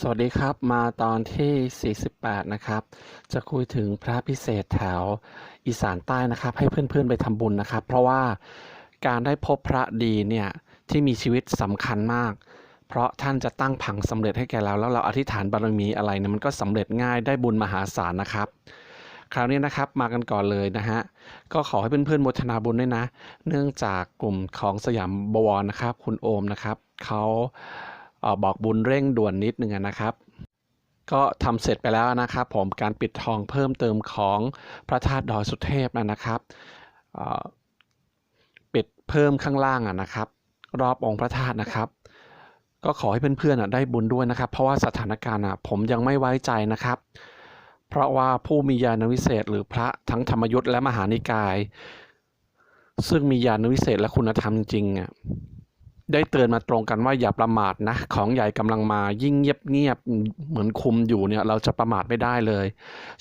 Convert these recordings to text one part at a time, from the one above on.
สวัสดีครับมาตอนที่ 48 นะครับ จะคุยถึงพระพิเศษแถวอีสานใต้นะครับ ให้เพื่อนๆไปทำบุญนะครับ เพราะว่าการได้พบพระดีเนี่ยที่มีชีวิตสำคัญมาก เพราะท่านจะตั้งผังสำเร็จให้แก่เรา แล้วเราอธิษฐานบารมีอะไรเนี่ยมันก็สำเร็จง่ายได้บุญมหาศาลนะครับคราวนี้นะครับมากันก่อนเลยนะฮะก็ขอให้เพื่อนๆโมทนาบุญด้วยนะ เนื่องจากกลุ่มของสยามบวรนะครับ คุณโอมนะครับเขา ออบอกบุญเร่งด่วนนิดนึงนะครับ ก็ทำเสร็จไปแล้วนะครับผมการปิดทองเพิ่มเติมของพระธาตุดอยสุเทพนะครับปิดเพิ่มข้างล่างอะนะครับ รอบองค์พระธาตุนะครับก็ขอให้เพื่อนๆได้บุญด้วยนะครับ เพราะว่าสถานการณ์ผมยังไม่ไว้ใจนะครับ เพราะว่าผู้มีญาณวิเศษ หรือพระทั้งธรรมยุทธ์และมหานิกาย ซึ่งมีญาณวิเศษและคุณธรรมจริงๆอะ ได้เตือนมาตรงกันว่าอย่าประมาทนะ ของใหญ่กำลังมายิ่งเงียบเงียบๆเหมือนคุมอยู่เนี่ย เราจะประมาทไม่ได้เลย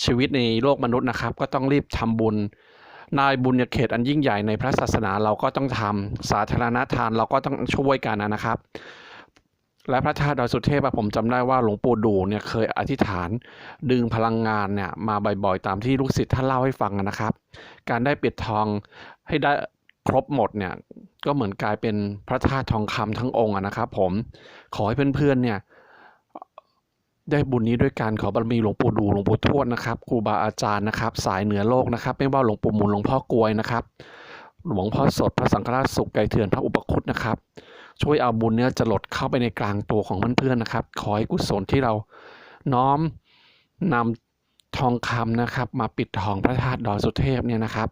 ชีวิตในโลกมนุษย์นะครับ ก็ต้องรีบทำบุญนายบุญเขตอันยิ่งใหญ่ในพระศาสนาเราก็ต้องทำสาธารณทานเราก็ต้องช่วยกันนะครับ และพระธาตุดอยสุเทพผมจำได้ว่าหลวงปู่ดูเนี่ยเคยอธิษฐานดึงพลังงานเนี่ยมาบ่อยๆ ตามที่ลูกศิษย์ท่านเล่าให้ฟังนะครับ การได้ปิดทองให้ได้ ครบหมดเนี่ยก็เหมือนกลายเป็นพระธาตุทองคำทั้งองค์นะครับผมขอให้เพื่อนๆเนี่ยได้บุญนี้ด้วยการขอบารมีหลวงปู่ดูหลวงปู่ทวดนะครับครูบาอาจารย์นะครับ สายเหนือโลกนะครับ ไม่ว่าหลวงปู่หมุนหลวงพ่อกวยนะครับ หลวงพ่อสดพระสังฆราชสุขไก่เถื่อนพระอุปคุตนะครับ ช่วยเอาบุญเนี่ยจะหลดเข้าไปในกลางตัวของเพื่อนๆนะครับ ขอให้กุศลที่เราน้อมนำทองคำนะครับ มาปิดทองพระธาตุดอยสุเทพเนี่ยนะครับ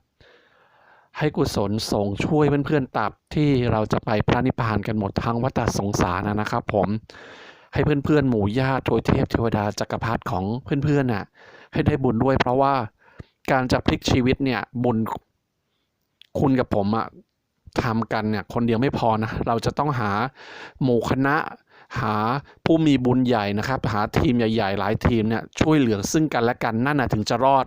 ให้กุศลส่งช่วยเพื่อนๆตับที่เราจะไปพระนิพพานกันหมดทั้งวัฏสงสารนะครับผมให้เพื่อนๆ หมู่ญาติโทยเทพเทวดาจักรพรรดิของเพื่อนๆน่ะให้ได้บุญด้วย เพราะว่าการจะพลิกชีวิตเนี่ยบุญคุณกับผมอะทำกันเนี่ยคนเดียวไม่พอนะเราจะต้องหาหมู่คณะหาผู้มีบุญใหญ่นะครับ หาทีมใหญ่ๆ หลายทีมเนี่ยช่วยเหลือซึ่งกันและกันนั่นนะถึงจะรอด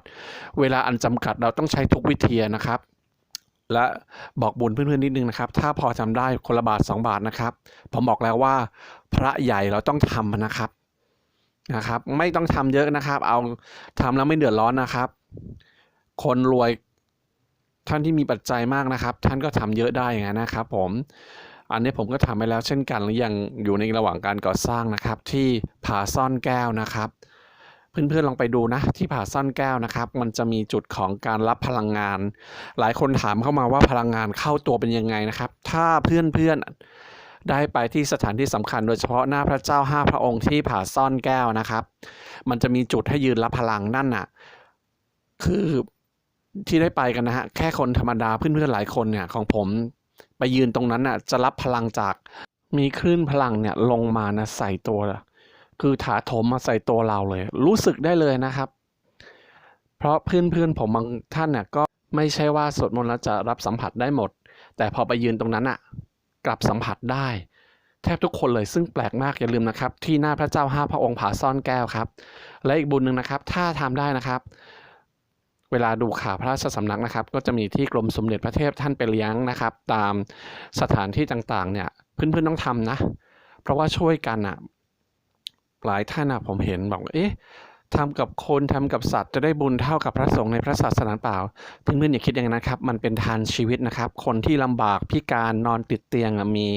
เวลาอันจำกัดเราต้องใช้ทุกวิธีนะครับ และบอกบุญเพื่อนๆนิดนึงนะครับ ถ้าพอจำได้คนละบาท 2 บาทนะครับ ผมบอกแล้วว่า พระใหญ่เราต้องทำนะครับนะครับ ไม่ต้องทำเยอะนะครับ เอาทำแล้วไม่เดือดร้อนนะครับ คนรวยท่านที่มีปัจจัยมากนะครับ ท่านก็ทำเยอะได้อย่างนั้นนะครับ ผม อันนี้ผมก็ทำไปแล้วเช่นกันหรือยังอยู่ในระหว่างการก่อสร้างนะครับ ที่ผาซ่อนแก้วนะครับ เพื่อนๆลองไปดูนะ ที่ผาซ่อนแก้วนะครับ มันจะมีจุดของการรับพลังงาน หลายคนถามเข้ามาว่าพลังงานเข้าตัวเป็นยังไงนะครับ ถ้าเพื่อนๆได้ไปที่สถานที่สำคัญโดยเฉพาะหน้าพระเจ้าห้าพระองค์ที่ผาซ่อนแก้วนะครับ มันจะมีจุดให้ยืนรับพลังนั่นน่ะ คือที่ได้ไปกันนะฮะแค่คนธรรมดาเพื่อนๆหลายคนเนี่ยของผมไปยืนตรงนั้นน่ะจะรับพลังจากมีคลื่นพลังเนี่ยลงมานะใส่ตัว คือถาโถมมาใส่ตัวเราเลย รู้สึกได้เลยนะครับ เพราะเพื่อนๆผมบางท่านน่ะก็ไม่ใช่ว่าสวดมนต์แล้วจะรับสัมผัสได้หมด แต่พอไปยืนตรงนั้นอะ กลับสัมผัสได้ แทบทุกคนเลยซึ่งแปลกมากอย่าลืมนะครับ ที่หน้าพระเจ้าห้าพระองค์ผาซ่อนแก้วครับ และอีกบุญหนึ่งนะครับ ถ้าทำได้นะครับ เวลาดูข่าวพระราชสำนักนะครับ ก็จะมีที่กรมสมเด็จพระเทพท่านไปเลี้ยงนะครับ ตามสถานที่ต่างๆ เนี่ยเพื่อนๆต้องทำนะ เพราะว่าช่วยกันอะ หลายท่านอะผมเห็นบอกว่าเอ๊ะทำกับคนทำกับสัตว์จะได้บุญเท่ากับพระสงฆ์ในพระศาสนาเปล่าเพื่อนๆอย่าคิดอย่างนั้นนะครับ มันเป็นทานชีวิตนะครับ คนที่ลำบากพิการนอนติดเตียงมี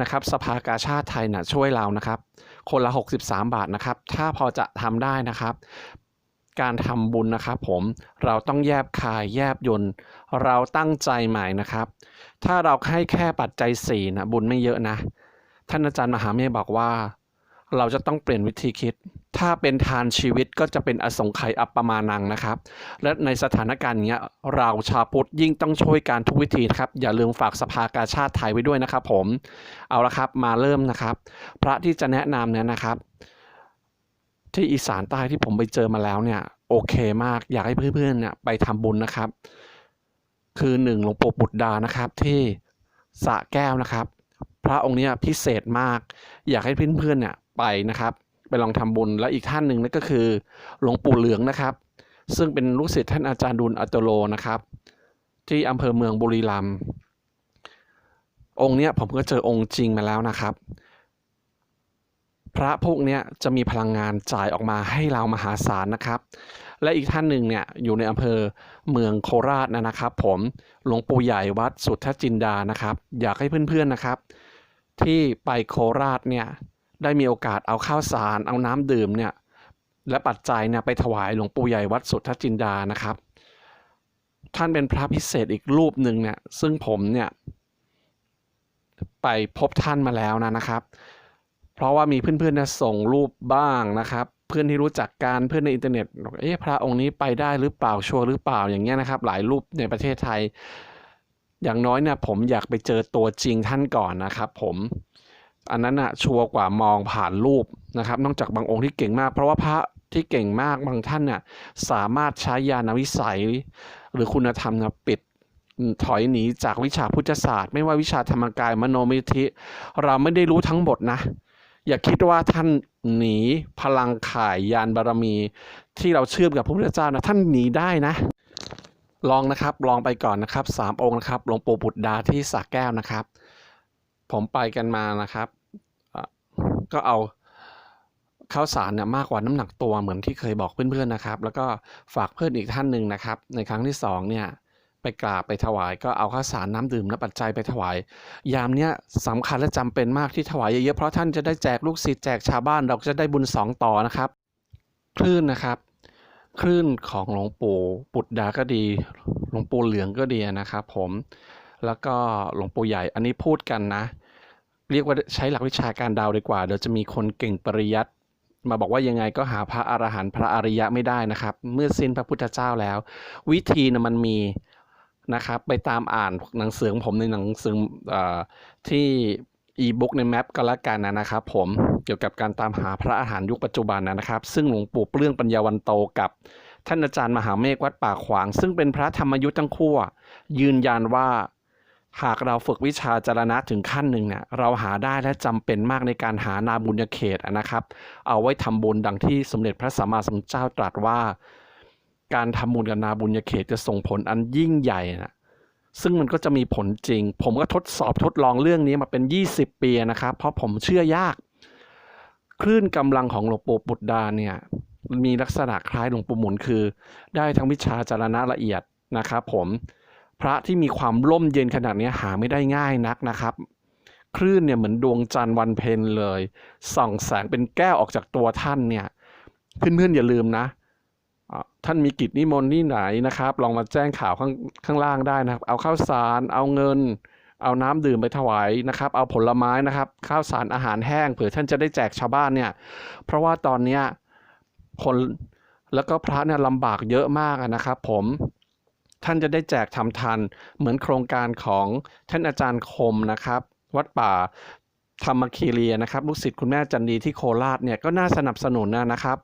นะครับสภากาชาติไทยน่ะช่วยเรานะครับ คนละ 63 บาทนะครับ ถ้าพอจะทำได้นะครับ การทำบุญนะครับ ผมเราต้องแยบคายแยบยนเราตั้งใจใหม่นะครับ ถ้าเราให้แค่ปัจจัยสี่นะบุญไม่เยอะนะ ท่านอาจารย์มหาเมฆบอกว่า เราจะต้องเปลี่ยนวิธีคิด ถ้าเป็นทานชีวิตก็จะเป็นอสงไขยอัปปมานังนะครับ และในสถานการณ์เงี้ยเราชาวพุทธยิ่งต้องช่วยการทุกวิธีนะครับ อย่าลืมฝากสภากาชาติไทยไว้ด้วยนะครับผม เอาละครับมาเริ่มนะครับ พระที่จะแนะนำเนี่ยนะครับ ที่อีสานใต้ที่ผมไปเจอมาแล้วเนี่ยโอเคมาก อยากให้เพื่อนๆเนี่ยไปทำบุญนะครับ คือหนึ่งหลวงปู่บุตรดานะครับที่สะแก้วนะครับ พระองค์เนี้พิเศษมาก อยากให้เพื่อนๆเนี่ย ไปนะครับ ไปลองทำบุญและอีกท่านหนึ่งนั่นก็คือหลวงปู่เหลืองนะครับ ซึ่งเป็นลูกศิษย์ท่านอาจารย์ดุลอัตโลนะครับ ที่อำเภอเมืองบุรีรัมย์องค์เนี้ยผมก็เจอองค์จริงมาแล้วนะครับ พระพวกเนี้ยจะมีพลังงานจ่ายออกมาให้เรามหาศาลนะครับ และอีกท่านหนึ่งเนี่ยอยู่ในอำเภอเมืองโคราชนะนะครับ ผมหลวงปู่ใหญ่วัดสุทธจินดานะครับ อยากให้เพื่อนๆนะครับ ที่ไปโคราชเนี่ย ได้มีโอกาสเอาข้าวสาร เอาน้ำดื่มเนี่ยและปัจจัยเนี่ยไปถวายหลวงปู่ใหญ่วัดสุทธจินดานะครับ ท่านเป็นพระพิเศษอีกรูปหนึ่งเนี่ยซึ่งผมเนี่ยไปพบท่านมาแล้วนะนะครับ เพราะว่ามีเพื่อนๆเนี่ยส่งรูปบ้างนะครับ เพื่อนที่รู้จักกันเพื่อนในอินเทอร์เน็ตบอกเอ๊ะพระองค์นี้ไปได้หรือเปล่าชัวร์หรือเปล่าอย่างเงี้ยนะครับ หลายรูปในประเทศไทย อย่างน้อยเนี่ยผมอยากไปเจอตัวจริงท่านก่อนนะครับ ผม อันนั้นอะชัวร์กว่ามองผ่านรูปนะครับ นอกจากบางองค์ที่เก่งมาก เพราะว่าพระที่เก่งมากบางท่านน่ะสามารถใช้ญาณวิสัย หรือคุณธรรมนะปิดถอยหนีจากวิชาพุทธศาสตร์ ไม่ว่าวิชาธรรมกายมโนมิธิ เราไม่ได้รู้ทั้งหมดนะ อย่าคิดว่าท่านหนีพลังข่ายยานบารมี ที่เราเชื่อมกับพระพุทธเจ้านะท่านหนีได้นะลองนะครับลองไปก่อนนะครับสามองค์นะครับหลวงปู่บุตรดาที่สระแก้วนะครับ ผมไปกันมานะครับ ก็เอาข้าวสารเนี่ยมากกว่าน้ำหนักตัวเหมือนที่เคยบอกเพื่อนๆนะครับ แล้วก็ฝากเพื่อนอีกท่านหนึ่งนะครับ ในครั้งที่สองเนี่ยไปกราบไปถวายก็เอาข้าวสารน้ำดื่มและปัจจัยไปถวาย ยามเนี้ยสำคัญและจำเป็นมากที่ถวายเยอะๆเพราะท่านจะได้แจกลูกศิษย์แจกชาวบ้านเราจะได้บุญสองต่อนะครับ คลื่นนะครับ คลื่นของหลวงปู่ปุตดาก็ดีหลวงปู่เหลืองก็ดีนะครับ ผมแล้วก็หลวงปู่ใหญ่อันนี้พูดกันนะ เรียกว่าใช้หลักวิชาการเดาวดีกว่า เดี๋ยวจะมีคนเก่งปริยัติมาบอกว่ายังไงก็หาพระอรหันต์พระอริยะไม่ได้นะครับ เมื่อสิ้นพระพุทธเจ้าแล้ว วิธีนะมันมีนะครับ ไปตามอ่านหนังสือของผมในหนังสืออที่อีบุ๊กในแมปก็แล้วกันนะนะครับผมเกี่ยวกับการตามหาพระอาหารยุคปัจจุบันนะครับ ซึ่งหลวงปู่เปลื้องปัญญาวันโตกับ ท่านอาจารย์มหาเมฆวัดป่าขวาง ซึ่งเป็นพระธรรมยุทธ์ทั้งคู่ยืนยันว่า หากเราฝึกวิชาจารณะถึงขั้นหนึ่งเนี่ยเราหาได้และจำเป็นมากในการหานาบุญญาเขตนะครับ เอาไว้ทำบุญดังที่สมเด็จพระสัมมาสัมพุทธเจ้าตรัสว่า การทำบุญกับนาบุญญาเขตจะส่งผลอันยิ่งใหญ่นะซึ่งมันก็จะมีผลจริง ผมก็ทดสอบทดลองเรื่องนี้มาเป็น 20 ปีนะครับ เพราะผมเชื่อยาก คลื่นกำลังของหลวงปู่ปุตดาเนี่ยมีลักษณะคล้ายหลวงปู่หมุนคือ ได้ทั้งวิชาจารณะละเอียดนะครับ ผม พระที่มีความร่มเย็นขนาดนี้หาไม่ได้ง่ายนักนะครับคลื่นเนี่ยเหมือนดวงจันทร์วันเพ็ญเลย ส่องแสงเป็นแก้วออกจากตัวท่านเนี่ยเพื่อนๆอย่าลืมนะท่านมีกิจนิมนต์ที่ไหนนะครับ ลองมาแจ้งข่าวข้างข้างล่างได้นะครับ เอาข้าวสาร เอาเงิน เอาน้ำดื่มไปถวายนะครับ เอาผลไม้นะครับ ข้าวสารอาหารแห้งเผื่อท่านจะได้แจกชาวบ้านเนี่ย เพราะว่าตอนเนี้ยคนแล้วก็พระเนี่ยลำบากเยอะมากนะครับ ผม ท่านจะได้แจกทำทัน เหมือนโครงการของท่านอาจารย์คมนะครับ วัดป่าธรรมคีรีนะครับลูกศิษย์คุณแม่จันดีที่โคราชเนี่ยก็น่าสนับสนุนนะนะครับ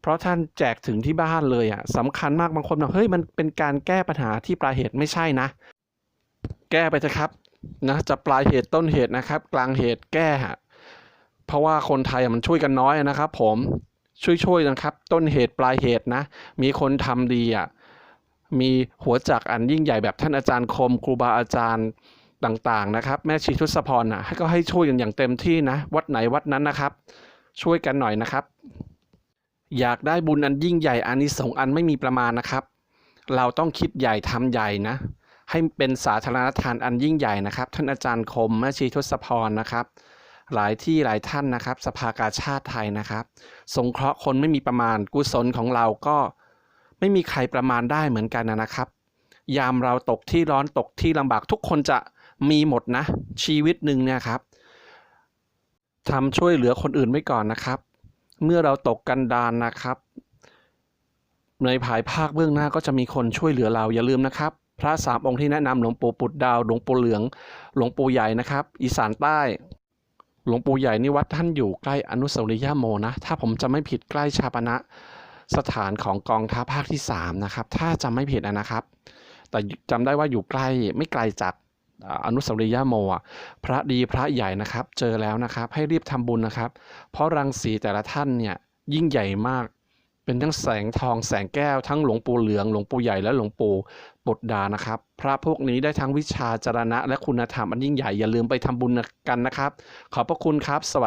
เพราะท่านแจกถึงที่บ้านเลยอะสำคัญมากบางคนบอกเฮ้ยมันเป็นการแก้ปัญหาที่ปลายเหตุไม่ใช่นะ แก้ไปเถอะครับนะจะปลายเหตุต้นเหตุนะครับ กลางเหตุแก้ฮะเพราะว่าคนไทยมันช่วยกันน้อยนะครับ ผมช่วยๆนะครับ ต้นเหตุปลายเหตุนะ มีคนทำดีอะ มีหัวจักอันยิ่งใหญ่แบบท่านอาจารย์คม ครูบาอาจารย์ต่างๆนะครับ แม่ชีทุสพรน่ะให้ก็ให้ช่วยกันอย่างเต็มที่นะ วัดไหนวัดนั้นนะครับ ช่วยกันหน่อยนะครับ อยากได้บุญอันยิ่งใหญ่อานิสงส์อันไม่มีประมาณนะครับ เราต้องคิดใหญ่ทำใหญ่นะ ให้เป็นสาธารณทานอันยิ่งใหญ่นะครับ ท่านอาจารย์คม แม่ชีทศพรนะครับหลายที่หลายท่านนะครับ สภากาชาติไทยนะครับ สงเคราะห์คนไม่มีประมาณกุศลของเราก็ ไม่มีใครประมาณได้เหมือนกันนะครับ ยามเราตกที่ร้อนตกที่ลำบากทุกคนจะมีหมดนะ ชีวิตหนึ่งเนี่ยครับทำช่วยเหลือคนอื่นไว้ก่อนนะครับ เมื่อเราตกกันดานนะครับ ในภายภาคเบื้องหน้าก็จะมีคนช่วยเหลือเราอย่าลืมนะครับ พระสามองค์ที่แนะนำหลวงปู่ปุดดาวหลวงปู่เหลืองหลวงปู่ใหญ่นะครับ อีสานใต้หลวงปู่ใหญ่นี่วัดท่านอยู่ใกล้อนุสาวรีย์ย่าโมนะ ถ้าผมจะไม่ผิดใกล้ชาปณะ สถานของกองทัพภาคที่ 3 นะครับ ถ้าจำไม่ผิดนะครับ แต่จำได้ว่าอยู่ใกล้ไม่ไกลจากอนุสาวรีย์ย่าโมะพระดีพระใหญ่นะครับ เจอแล้วนะครับ ให้รีบทำบุญนะครับ เพราะรังสีแต่ละท่านเนี่ยยิ่งใหญ่มาก เป็นทั้งแสงทองแสงแก้วทั้งหลวงปู่เหลืองหลวงปู่ใหญ่และหลวงปู่บดดานะครับ พระพวกนี้ได้ทั้งวิชาจารณะและคุณธรรมอันยิ่งใหญ่อย่าลืมไปทำบุญกันนะครับ ขอบพระคุณครับสวัสดี